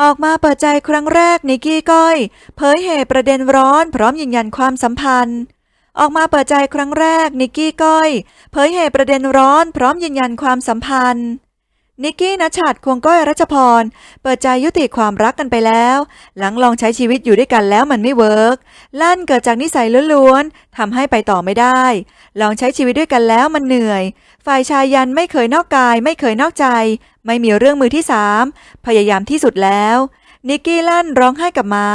ออกมาเปิดใจครั้งแรกนิกกี้ก้อย เผยเหตุประเด็นร้อนพร้อมยืนยันความสัมพันธ์ ออกมาเปิดใจครั้งแรกนิกกี้ก้อย เผยเหตุประเด็นร้อนพร้อมยืนยันความสัมพันธ์ นิกกี้นัชชัดควงก้อยรัชพร เปิดใจยุติความรักกันไปแล้ว หลังลองใช้ชีวิตอยู่ด้วยกันแล้วมันไม่เวิร์กลั่นเกิดจากนิสัยล้วนๆทำให้ไปต่อไม่ได้ ลองใช้ชีวิตด้วยกันแล้วมันเหนื่อย ฝ่ายชายยันไม่เคยนอกกาย ไม่เคยนอกใจ ไม่มีเรื่องมือที่สามพยายามที่สุดแล้วนิกกี้ลั่นร้องไห้กับหมา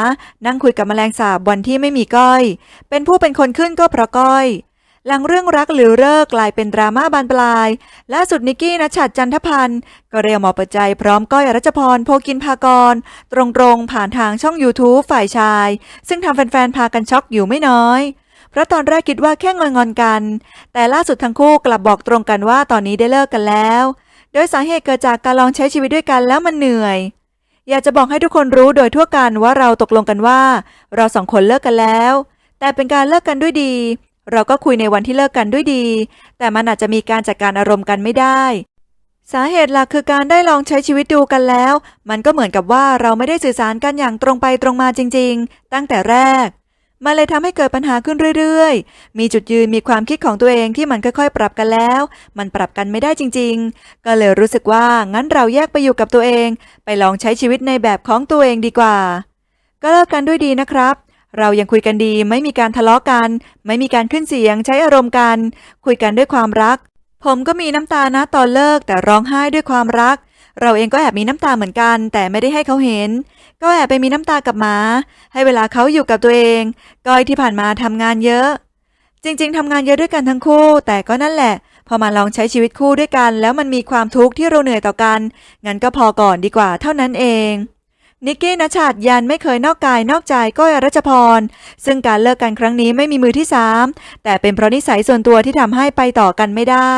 นั่งคุยกับแมลงสาบวันที่ไม่มีก้อย เป็นผู้เป็นคนขึ้นก็เพราะก้อย หลังเรื่องรักหรือเลิกกลายเป็นดราม่าบานปลาย ล่าสุดนิกกี้นัชชัดจันทพันธ์ก็เรียวหมอเปิดใจพร้อมก้อยรัชพรโพกินพากร ตรงๆ ผ่านทางช่อง YouTube ฝ่ายชาย ซึ่งทำแฟนๆ พากันช็อกอยู่ไม่น้อย เพราะตอนแรกคิดว่าแค่งอนๆกัน แต่ล่าสุดทั้งคู่กลับบอกตรงกันว่าตอนนี้ได้เลิกกันแล้ว โดยสาเหตุเกิดจากการลองใช้ชีวิตด้วยกันแล้วมันเหนื่อย อยากจะบอกให้ทุกคนรู้โดยทั่วกันว่าเราตกลงกันว่า เราสองคนเลิกกันแล้วแต่เป็นการเลิกกันด้วยดี เราก็คุยในวันที่เลิกกันด้วยดี แต่มันอาจจะมีการจัดการอารมณ์กันไม่ได้ สาเหตุหลักคือการได้ลองใช้ชีวิตดูกันแล้ว มันก็เหมือนกับว่าเราไม่ได้สื่อสารกันอย่างตรงไปตรงมาจริง ๆ ตั้งแต่แรก มันเลยทำให้เกิดปัญหาขึ้นเรื่อย ๆ มีจุดยืนมีความคิดของตัวเองที่มันค่อยๆ ปรับกันแล้ว มันปรับกันไม่ได้จริง ๆ ก็เลยรู้สึกว่างั้นเราแยกไปอยู่กับตัวเอง ไปลองใช้ชีวิตในแบบของตัวเองดีกว่า ก็เลิกกันด้วยดีนะครับ เรายังคุยกันดี ไม่มีการทะเลาะกัน ไม่มีการขึ้นเสียงใช้อารมณ์กัน คุยกันด้วยความรัก ผมก็มีน้ำตานะตอนเลิกแต่ร้องไห้ด้วยความรัก เราเองก็แอบมีน้ำตาเหมือนกัน แต่ไม่ได้ให้เขาเห็น ก็แอบไปมีน้ำตากับหมา ให้เวลาเขาอยู่กับตัวเองก้อยที่ผ่านมาทำงานเยอะ จริง ๆทำงานเยอะด้วยกันทั้งคู่ แต่ก็นั่นแหละ พอมาลองใช้ชีวิตคู่ด้วยกัน แล้วมันมีความทุกข์ที่เราเหนื่อยต่อกันงั้นก็พอก่อนดีกว่าเท่านั้นเอง นิกกี้นชชาติยันไม่เคยนอกกายนอกใจก้อยรัชพร ซึ่งการเลิกกันครั้งนี้ไม่มีมือที่สามแต่เป็นเพราะนิสัยส่วนตัวที่ทำให้ไปต่อกันไม่ได้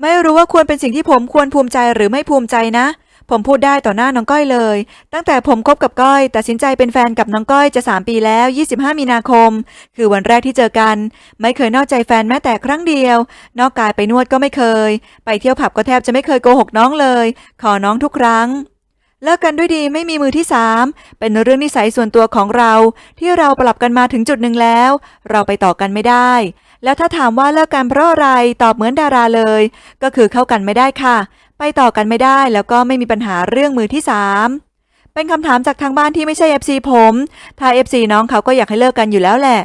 ไม่รู้ว่าควรเป็นสิ่งที่ผมควรภูมิใจหรือไม่ภูมิใจนะ ผมพูดได้ต่อหน้าน้องก้อยเลย ตั้งแต่ผมคบกับก้อยตัดสินใจเป็นแฟนกับน้องก้อยจะ 3 ปีแล้ว 25 มีนาคม คือวันแรกที่เจอกัน ไม่เคยนอกใจแฟนแม้แต่ครั้งเดียว นอกกายไปนวดก็ไม่เคย ไปเที่ยวผับก็แทบจะไม่เคยโกหกน้องเลย ขอน้องทุกครั้ง เลิกกันด้วยดีไม่มีมือที่สามเป็นเรื่องนิสัยส่วนตัวของเรา ที่เราปรับกันมาถึงจุดหนึ่งแล้ว เราไปต่อกันไม่ได้ แล้วถ้าถามว่าเลิกกันเพราะอะไรตอบเหมือนดาราเลย ก็คือเข้ากันไม่ได้ค่ะ ไปต่อกันไม่ได้แล้วก็ไม่มีปัญหาเรื่องมือที่สามเป็นคำถามจากทางบ้านที่ไม่ใช่ FC ผม ถ้า FC น้องเขาก็อยากให้เลิกกันอยู่แล้วแหละ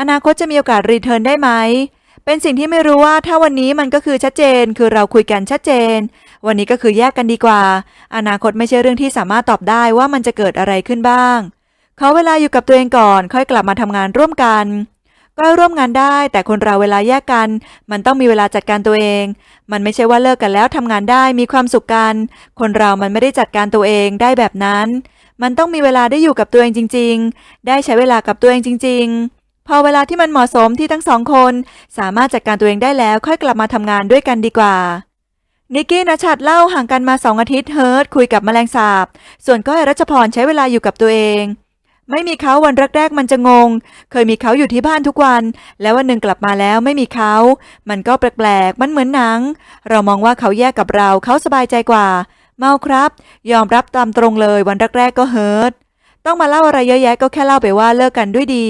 อนาคตจะมีโอกาสรีเทิร์นได้ไหม เป็นสิ่งที่ไม่รู้ว่าถ้าวันนี้มันก็คือชัดเจน คือเราคุยกันชัดเจนวันนี้ก็คือแยกกันดีกว่า อนาคตไม่ใช่เรื่องที่สามารถตอบได้ว่ามันจะเกิดอะไรขึ้นบ้าง เขาเวลาอยู่กับตัวเองก่อน ค่อยกลับมาทำงานร่วมกัน ก็ร่วมงานได้ แต่คนเราเวลาแยกกัน มันต้องมีเวลาจัดการตัวเอง มันไม่ใช่ว่าเลิกกันแล้วทำงานได้มีความสุขกัน คนเรามันไม่ได้จัดการตัวเองได้แบบนั้น มันต้องมีเวลาได้อยู่กับตัวเองจริง ๆ ได้ใช้เวลากับตัวเองจริง ๆพอเวลาที่มันเหมาะสมที่ทั้งสองคน สามารถจัดการตัวเองได้แล้วค่อยกลับมาทำงานด้วยกันดีกว่า นิกกี้นชัดเล่าห่างกันมาสองอาทิตย์เฮิร์ตคุยกับแมลงสาบ ส่วนก้อยรัชพรใช้เวลาอยู่กับตัวเอง ไม่มีเขาวันแรกๆมันจะงง เคยมีเขาอยู่ที่บ้านทุกวัน แล้ววันหนึ่งกลับมาแล้วไม่มีเขา มันก็แปลกๆ มันเหมือนหนัง เรามองว่าเขาแยกกับเราเขาสบายใจกว่า เมาครับ ยอมรับตามตรงเลยวันแรกๆก็เฮิร์ตต้องมาเล่าอะไรเยอะแยะก็แค่เล่าไปว่าเลิกกันด้วยดี